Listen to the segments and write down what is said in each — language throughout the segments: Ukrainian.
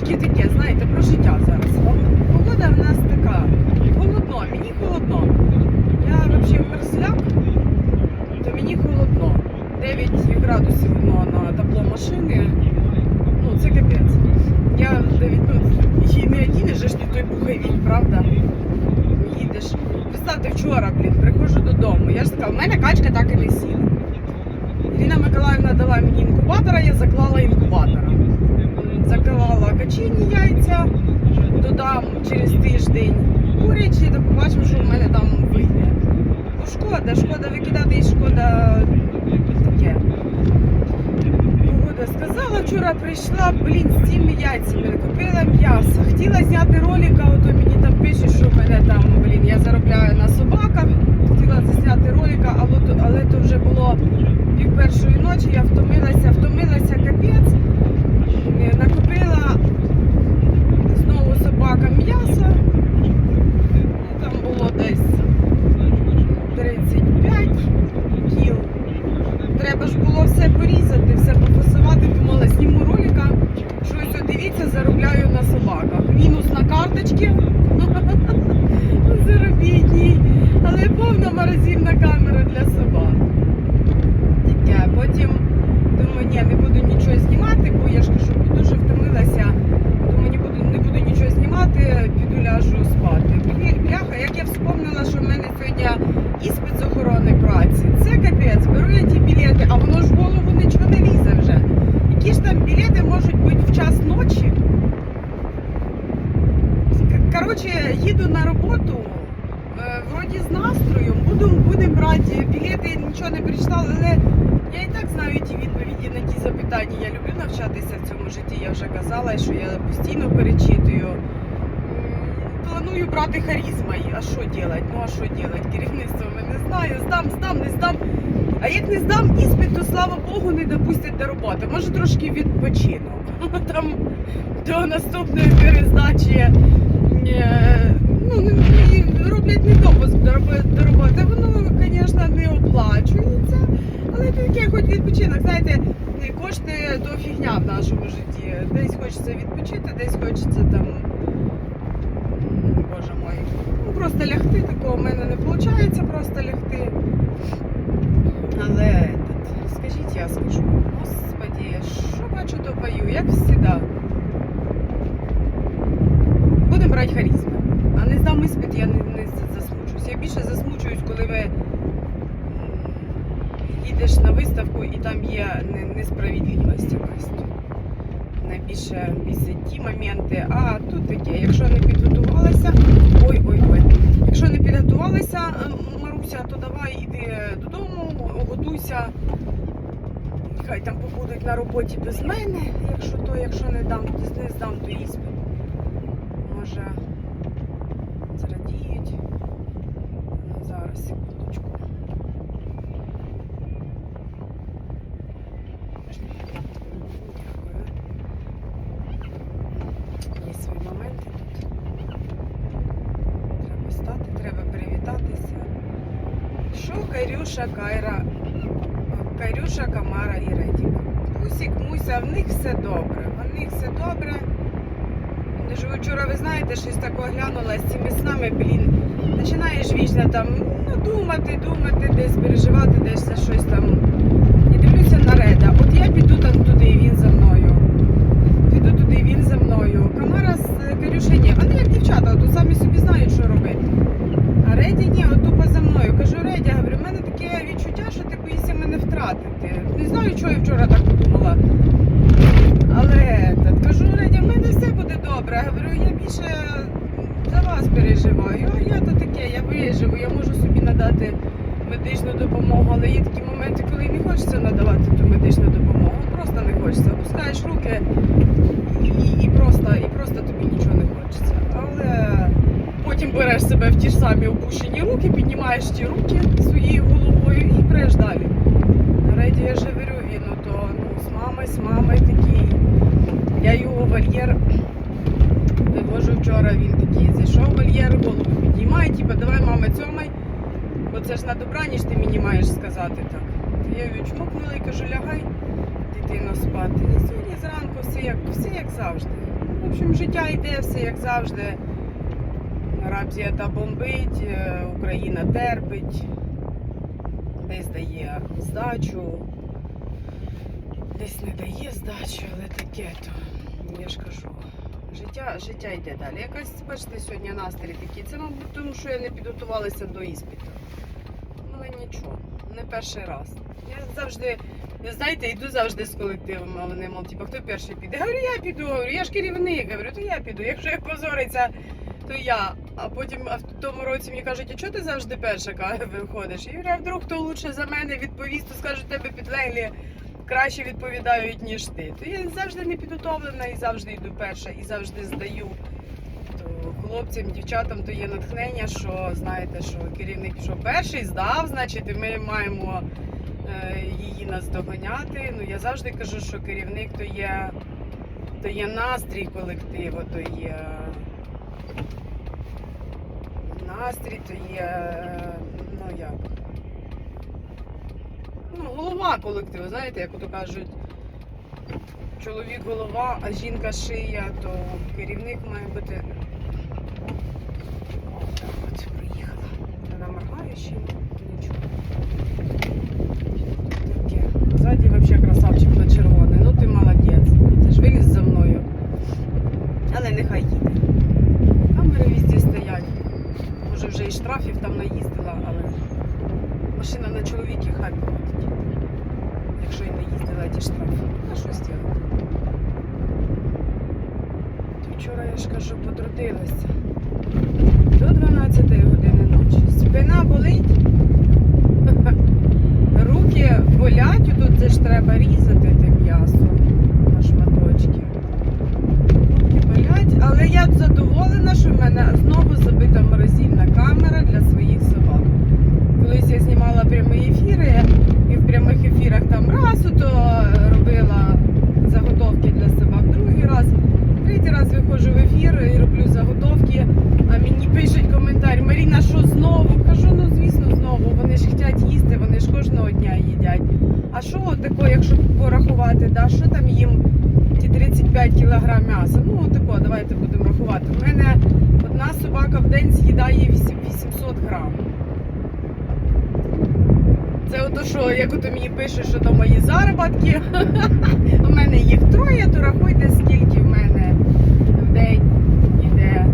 таке, знаєте, про життя зараз. Погода в нас така. Холодно, мені холодно. Я взагалі мерзляк, то мені холодно. 9 градусів воно на табло машини. Ну, це капець. Я Давід, ну, не одінеш ж ти той пуховік, правда? Їдеш. Представте, вчора, блін, приходжу додому. Я ж сказала, в мене качка так і не сіла. Ірина Миколаївна дала мені інкубатора, я заклала інкубатора. М, яйця, додам через тиждень курячі, то побачимо, що в мене там вийде. Ну шкода, шкода викидати і шкода таке. Погода сказала, вчора прийшла, блін, з цими яйцями, купила м'ясо. Хотіла зняти ролика, ото мені там пишуть, що в мене там, блін, я заробляю на собаках. Хотіла засняти ролика, але то, але то вже було пів першої ночі, я втомилася капець. Е, Накупила знову собакам м'яса. Ну, там було десь 35 кіл. Треба ж було все порізати, все пофасувати. Думала, зніму ролика. Щось от дивіться, заробляю на собаках. Мінус на карточки. Заробітній. Але повна морозильна камера для собак. Таке. Потім думаю, ні, не буду нічого знімати, бо я ж кажу, дуже втомилася. Думаю, не буду, не буду нічого знімати, піду ляжу спати. Блін, Бляха, як я вспомнила, що в мене сьогодні іспит з охорони праці. Це капець, беру я ті білети, а воно ж в голову нічого не лізе вже. Які ж там білети можуть бути в час ночі? К- Коротше, їду на роботу, е, вроді з настроєм, буду, будемо брати білети, нічого не прочитала, але я і так знаю ті відповіді на. Я люблю навчатися в цьому житті, я вже казала, що я постійно перечитую. Планую брати харізма. А що робити? Ну а що робити? Керівництво мене знає, здам, здам, не здам. А як не здам іспит, то слава Богу, не допустять до роботи. Може трошки відпочину. Там до наступної перездачі е, ну, не- не- роблять не допуск до роботи. Воно, звісно, не оплачується. Але таке хоч відпочинок. Знаєте, кошти то фігня в нашому житті. Десь хочеться відпочити, десь хочеться там. Боже мой. Ну, просто лягти, такого в мене не виходить просто лягти. Але скажіть, я скажу. Господі, що бачу, то пою, як завжди. Будемо брати харізму. Їдеш на виставку і там є не- несправедливість якась. Найбільше бісить ті моменти. А тут таке, якщо не підготувалася, ой, ой, ой. Якщо не підготувалася, ем, Маруся, то давай іди додому, готуйся. Хай там побудуть на роботі без мене, якщо то, якщо не дам, не здам, то іспит. Може зрадіють. Ну, зараз, секундочку. Дякую. Є свої моменти тут. Треба стати, треба привітатися. Що Кайра, Карюша, Камара і Редік? Пусік, Муся, в них все добре. В них все добре. Ж вчора, ви знаєте, щось таке глянула з цими снами, блін. Починаєш вічно там ну, думати, думати, десь переживати, десь за щось там. І дивлюся на Реда. От я піду там туди, і він за мною. Піду туди, і він за мною. Камара з Карюшею ні. Вони як дівчата, от самі собі знають, що робити. А Реді ні, от тупо за мною. Кажу, Редя, говорю, в мене таке відчуття, що ти боїшся мене втратити. Не знаю, чого я вчора так подумала. Але этот, кажу, Редя, в мене все буде добре. Говорю, я більше за вас переживаю. Я то таке, я виживу, я можу собі надати медичну допомогу, але є такі моменти, коли не хочеться надавати ту медичну допомогу. Просто не хочеться. Опускаєш руки і, і, і просто, і просто тобі нічого не хочеться. Але потім береш себе в ті ж самі опущені руки, піднімаєш ті руки своєю головою і преш далі. Реді, я ж говорю, він ото ну, з мамою, з мамою такий. Я його вольєр вивожу вчора, він такий зайшов в вольєр, голову піднімає, типу, давай, мама, цьомай. Бо це ж на добраніч ти мені маєш сказати так. Я її чмокнула і кажу, лягай, дитино спати. І сьогодні зранку все як, все як завжди. Ну, общем, життя йде все як завжди. Рабзія та бомбить, е, Україна терпить, десь дає здачу, десь не дає здачу, але таке то. Я ж кажу. Життя, життя йде далі. Якась, бачите, сьогодні настрій такий. Це, мабуть, тому що я не підготувалася до іспиту. Ну, але нічого, не перший раз. Я завжди, ви знаєте, йду завжди з колективом, а вони, мов, типу, хто перший піде? Я говорю, я піду, я ж керівник, говорю, то я піду. Якщо я позориться, то я. А потім в тому році мені кажуть, а чого ти завжди перша виходиш? Я говорю, а вдруг хто лучше за мене відповість, то скажуть, тебе підлеглі краще відповідають, ніж ти. То я завжди не підготовлена і завжди йду перша, і завжди здаю. То хлопцям, дівчатам то є натхнення, що знаєте, що керівник пішов перший, здав, значить, і ми маємо е, її наздоганяти. Ну я завжди кажу, що керівник то є, то є настрій колективу, то є настрій, то є е, ну як. Ну, голова колективу, знаєте, як ото кажуть, чоловік голова, а жінка шия, то керівник має бути. Так, от приїхала. Вона моргає ще нічого. Таке. Ззаді взагалі красавчик на червоний. Ну ти молодець. Ти ж виліз за мною. Але нехай їде. Камери везде стоять. Може вже і штрафів там наїздила, але машина на чоловіки хай платить. Якщо і не їздила ті штрафи. А що зробити? То вчора я ж кажу, потрудилася. До 12 години ночі. Спина болить. Руки болять, тут це ж треба різати те м'ясо на шматочки. Руки болять, але я задоволена, що в мене знову забита морозильна камера для своїх собак. Колись я знімала прямі ефіри, і в прямих ефірах там раз то робила заготовки для собак, другий раз, третій раз виходжу в ефір і роблю заготовки. А мені пишуть коментар, Маріна, що знову? Кажу, ну звісно, знову. Вони ж хочуть їсти, вони ж кожного дня їдять. А що таке, якщо порахувати, да, що там їм ті 35 кг м'яса? Ну тако, давайте будемо рахувати. У мене одна собака в день з'їдає 800 грам. Це ото що, як ото мені пише, що то мої заробітки. У мене їх троє, то рахуйте, скільки в мене в день іде.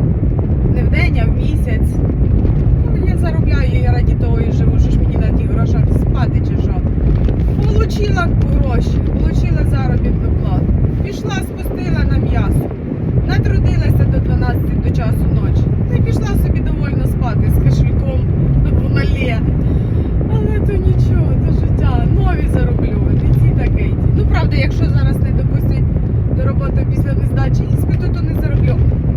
Не в день, а в місяць. Ну, я заробляю, я раді того і живу, що ж мені на тих грошах спати чи що. Получила гроші, получила заробітну плату. Пішла, спустила на м'ясо. Натрудилася до 12 до часу ночі. Та й пішла собі довольно спати з кошельком в малє. Але то нічого, то життя. Нові зароблю, не ці таке. Ну правда, якщо зараз не допустять до роботи після нездачі іспиту, то не зароблю.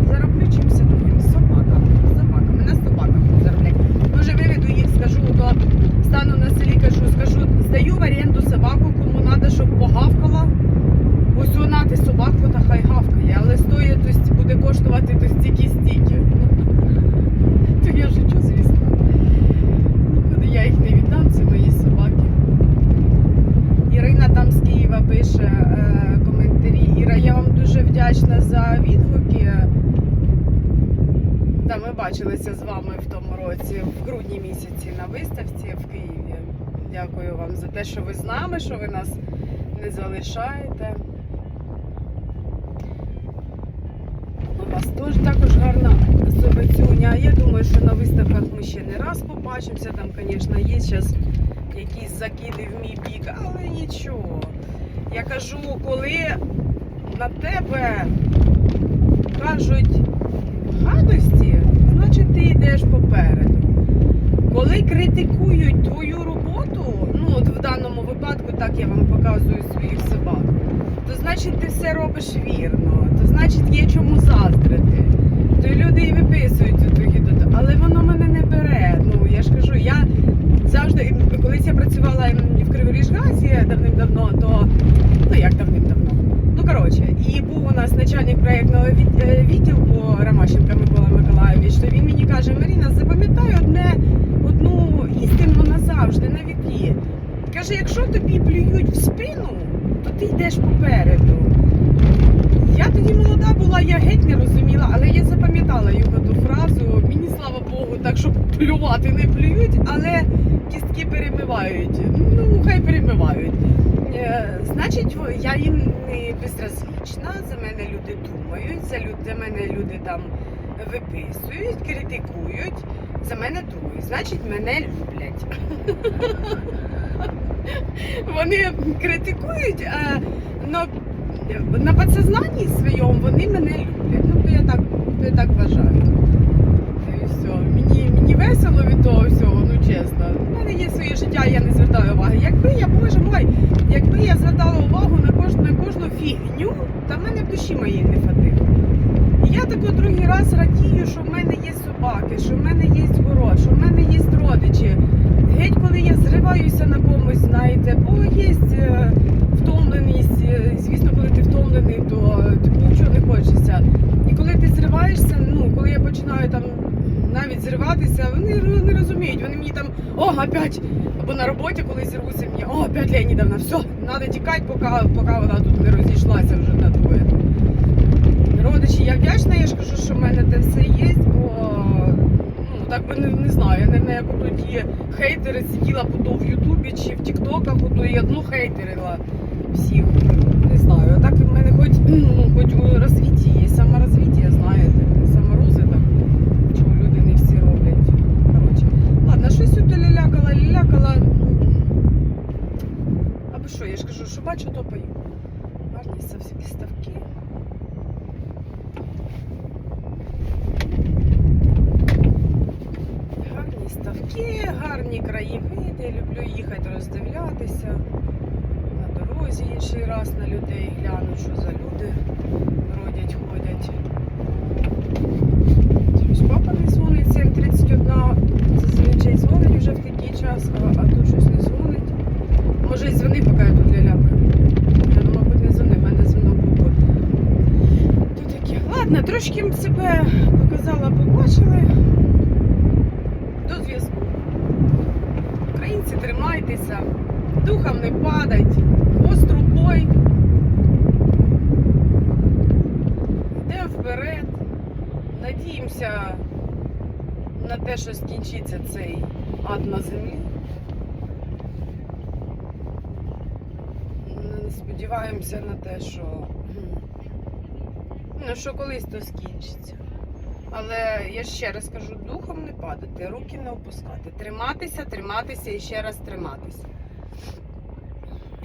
Зароблю чимся другим. Собака. Собака. Мене собака буде заробляти. Може виведу їх, скажу, то стану на селі, кажу, скажу, здаю в оренду собаку, кому треба, щоб погавкала. Ось вона ти собаку, та хай гавкає, але стоїть, то есть буде коштувати то стільки-стільки. То я жичу, звісно. Нікуди я їх не віддам, це мої собаки. Ірина там з Києва пише е, коментарі. Іра, я вам дуже вдячна за відгуки. Та ми бачилися з вами в тому році, в грудні місяці на виставці в Києві. Дякую вам за те, що ви з нами, що ви нас не залишаєте. У вас теж також гарна собацюня. Я думаю, що на виставках ми ще не раз побачимося. Там, звісно, є зараз якісь закиди в мій бік, але нічого. Я кажу, коли на тебе кажуть гадості, значить ти йдеш попереду. Коли критикують твою роботу, ну от в даному випадку, так я вам показую своїх собак, то значить ти все робиш вірно, то значить є чому заздрити. То люди і виписують цю гідоту, але воно мене не бере. Ну я ж кажу, я завжди, колись я працювала в Криворіжгазі давним-давно, то ну як давним-давно. Ну коротше, і був у нас начальник проєктного від- е, відділку Ромащенка Микола Миколаєвич, то він мені каже, Маріна, запам'ятай одне, одну істину назавжди, на віки. Каже, якщо тобі плюють в спину, то ти йдеш попереду. Я тоді молода була, я геть люблять, але кістки перемивають. Ну, хай перемивають. Е, Значить, я їм не безразлічна, за мене люди думають, за, мене люди там виписують, критикують, за мене думають, значить, мене люблять. Вони критикують, а на підсознанні своєму вони мене люблять. Ну, то я так, то я так вважаю. І все. Мені, мені весело від того всього, ну чесно. У мене є своє життя, я не звертаю уваги. Якби я, боже мой, якби я звертала увагу на кожну, на кожну фігню, то в мене в душі моєї не хватило. І я тако другий раз радію, що в мене є собаки, що в мене є город, що в мене є родичі. Геть, коли я зриваюся на комусь, знаєте, бо є е, втомленість. е, Звісно, коли ти втомлений, то тобі нічого не хочеться. І коли ти зриваєшся, ну коли я починаю там навіть зриватися, вони не розуміють. Вони мені там о, опять. Або на роботі, коли зірвуся, мені о, опять Леонідовна, все, треба тікати, поки, поки вона тут не розійшлася вже на твоє. Родичі, я вдячна, я ж кажу, що в мене те все є, бо ну так би не, не знаю, я не як тоді хейтери сиділа потім в Ютубі чи в Тіктоках, ото і одну хейтерила всіх. Не знаю. А так в мене хоч, ну, хоч у розвитті є, саморозвиття, знаєте, саморозвиток, чого люди не всі роблять. Коротше, ладно, щось тут лялякала, лялякала. Або що, я ж кажу, що бачу, то пою. Гарні всякі ставки. Гарні ставки, гарні краєвиди. Люблю їхати роздивлятися. На дорозі інший раз на людей гляну, що за люди бродять, ходять. Чомусь папа не дзвонить 7.31. Зазвичай дзвонить вже в такий час, а, а тут щось не дзвонить. Може й дзвони, поки я тут лялякаю. Я, ну, мабуть, не дзвони, в мене дзвонок був. би. То таке. Ладно, трошки себе показала, побачили. До зв'язку. Українці, тримайтеся, духом не падать, хвост рукой. Йдемо вперед. Надіємося на те, що скінчиться цей ад на землі. Сподіваємося на те, що, ну, що колись то скінчиться. Але я ще раз кажу, духом не падати, руки не опускати. Триматися, триматися і ще раз триматися.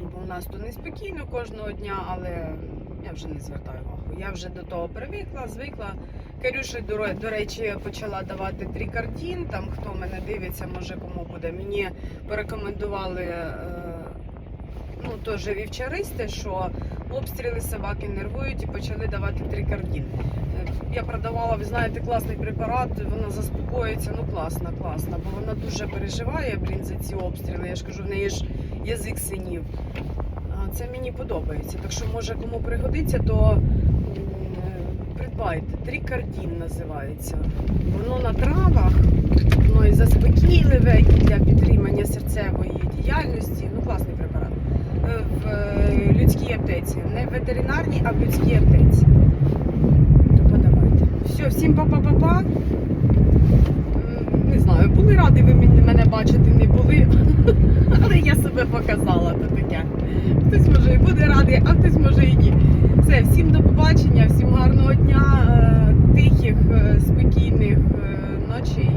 Бо у нас тут неспокійно кожного дня, але я вже не звертаю увагу. Я вже до того привикла, звикла. Карюша, до, речі, почала давати трикардін. Там хто мене дивиться, може кому буде. Мені порекомендували е, ну, теж вівчаристи, що обстріли собаки нервують і почали давати трикардін. Е, Я продавала, ви знаєте, класний препарат, вона заспокоїться, ну класно, класно, бо вона дуже переживає, блін, за ці обстріли. Я ж кажу, в неї ж язик синів. Це мені подобається. Так що, може, кому пригодиться, то е, придбайте. Трикардін називається. Воно на травах, воно і заспокійливе, і для підтримання серцевої діяльності. Ну, класний препарат. Е, В е, людській аптеці. Не в ветеринарній, а в людській аптеці. То подавайте. Все, всім па-па-па-па. Не знаю, були раді ви мене бачити, не були. Але я себе показала, то таке. Хтось може і буде радий, а хтось може і ні. Все, всім до побачення, всім гарного дня, е, тихих, спокійних ночей.